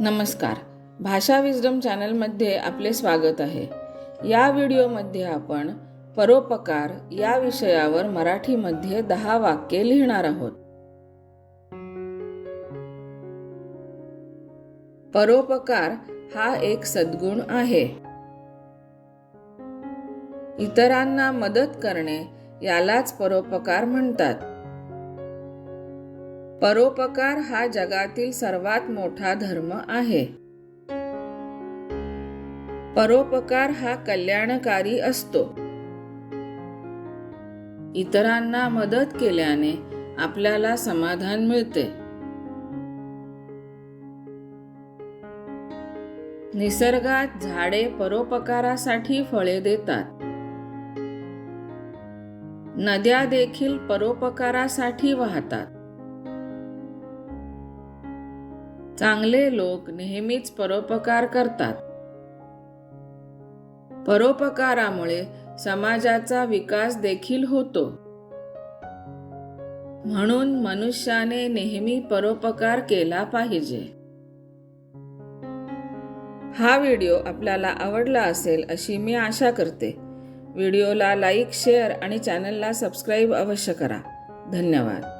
नमस्कार. भाषा विजडम चॅनलमध्ये आपले स्वागत आहे. या व्हिडिओमध्ये आपण परोपकार या विषयावर मराठीमध्ये दहा वाक्ये लिहिणार आहोत. परोपकार हा एक सद्गुण आहे. इतरांना मदत करणे यालाच परोपकार म्हणतात. परोपकार हा जगातील सर्वात मोठा धर्म आहे. परोपकार हा कल्याणकारी असतो. इतरांना मदत केल्याने आपल्याला समाधान मिळते. निसर्गात झाडे परोपकारासाठी फळे देतात. नद्या देखील परोपकारासाठी वाहतात. चांगले लोक नेहमीच परोपकार करतात. परोपकारामुळे समाजाचा विकास देखील होतो. म्हणून मनुष्याने नेहमी परोपकार केला पाहिजे. हा व्हिडिओ आपल्याला आवडला असेल अशी मी आशा करते. व्हिडिओला लाईक शेअर आणि चॅनलला सबस्क्राईब अवश्य करा. धन्यवाद.